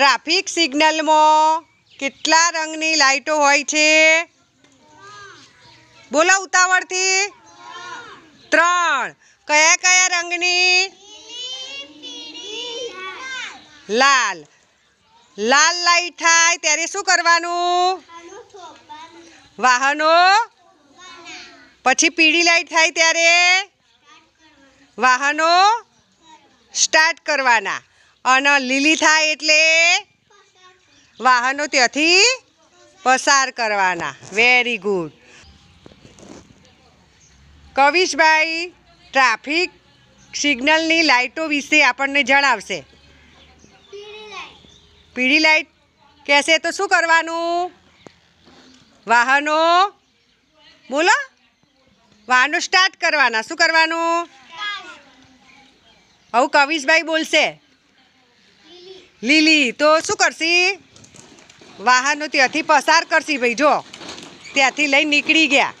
Traffic સિગ્નલમાં કેટલા રંગની લાઈટો હોય છે? બોલો ઉતાવળથી. ત્રણ. કયા કયા રંગની? લાલ. લાલ લાઈટ થાય ત્યારે શું કરવાનું? વાહનો. પછી પીળી લાઈટ થાય ત્યારે? વાહનો. સ્ટાર્ટ કરવાના. અને લીલી થાય એટલે વાહનો ત્યાંથી પસાર કરવાના. વેરી ગુડ કવિશભાઈ ટ્રાફિક સિગ્નલની લાઈટો વિશે આપણને જણાવશે. પીળી લાઈટ કહેશે તો શું કરવાનું? વાહનો બોલો. વાહનો સ્ટાર્ટ કરવાના. શું કરવાનું? આવું કવિશભાઈ બોલશે. લીલી, તો શું કરશી? વાહનો ત્યાંથી પસાર કરશી ભાઈ, જો. ત્યાંથી લઈ નીકળી ગયા.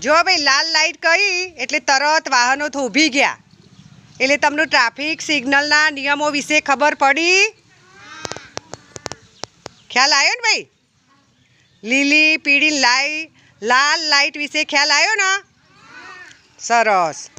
જો ભાઈ, લાલ લાઈટ કરી, એટલે તરત વાહનો ઊભી ગયા. એટલે તમને ટ્રાફિક સિગ્નલના નિયમો વિશે ખબર પડી? ખ્યાલ આવ્યો ને ભાઈ? લીલી પીળી લાઈ લાલ લાઈટ વિશે ખ્યાલ આવ્યો ને? સરસ.